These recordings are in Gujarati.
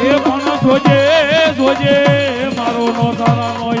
એ પણ જોજે જોજે મારો નો તારા નો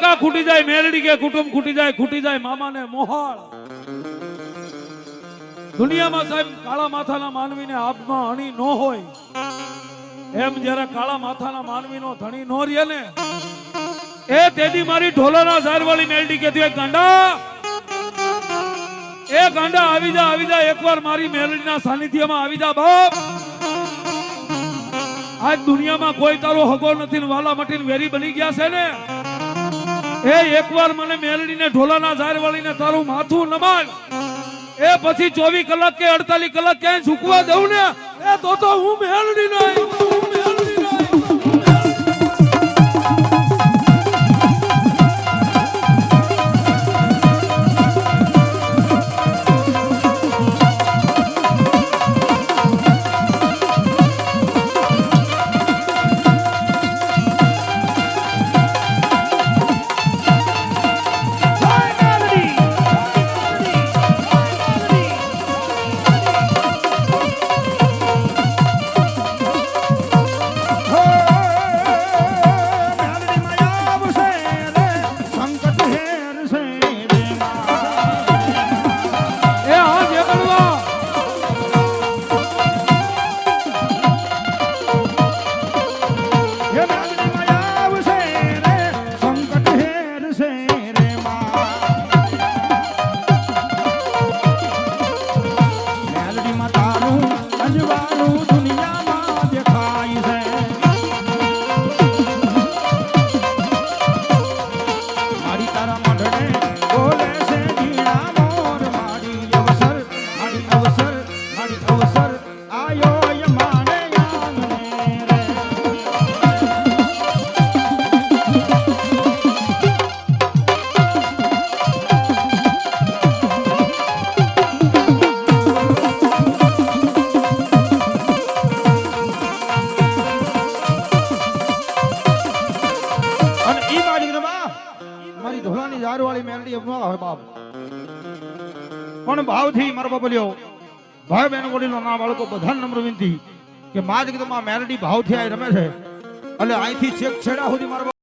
કાકા ખૂટી જાય મેલડી કે કુટુંબ ખૂટી જાય ખૂટી જાય મામા ને મોહાળ. દુનિયામાં સાહેબ કાળા માથાના માનવીને આપમાં હણી ન હોય. એમ જ્યારે કાળા માથાના માનવીનો ધણી નો રહે ને, એ તેદી મારી ઢોલાના ઝારવાળી મેલડી કહેતી હોય, ગાંડા, એ ગાંડા આવી જા આવી જા, એકવાર મારી મેલડીના સાનિધ્યમાં આવી જા બાપ. આજ દુનિયામાં કોઈ તારો હગો નથી વાલા મટીને વેરી બની ગયા છે ને? એ એકવાર મને મેલડીને, ઢોલાના ઝાર વાળીને તારું માથું નમાય એ પછી ચોવીસ કલાક કે અડતાલીસ કલાક ક્યાંય ઝૂકવા દઉં ને? એ તો તો હું મેલડી નહીં. મારી ધોળાની ઝારવાળી મેલડી અપવા હોય બાપ. પણ ભાવથી મારો બાપ લ્યો ભાઈ બહેન વડીલો, ના બાળકો બધા નમ્ર વિનંતી કે મા જગદમાં મેલડી ભાવથી આ રમે છે. એટલે અહીંથી છેક છેડા સુધી મારો બાપ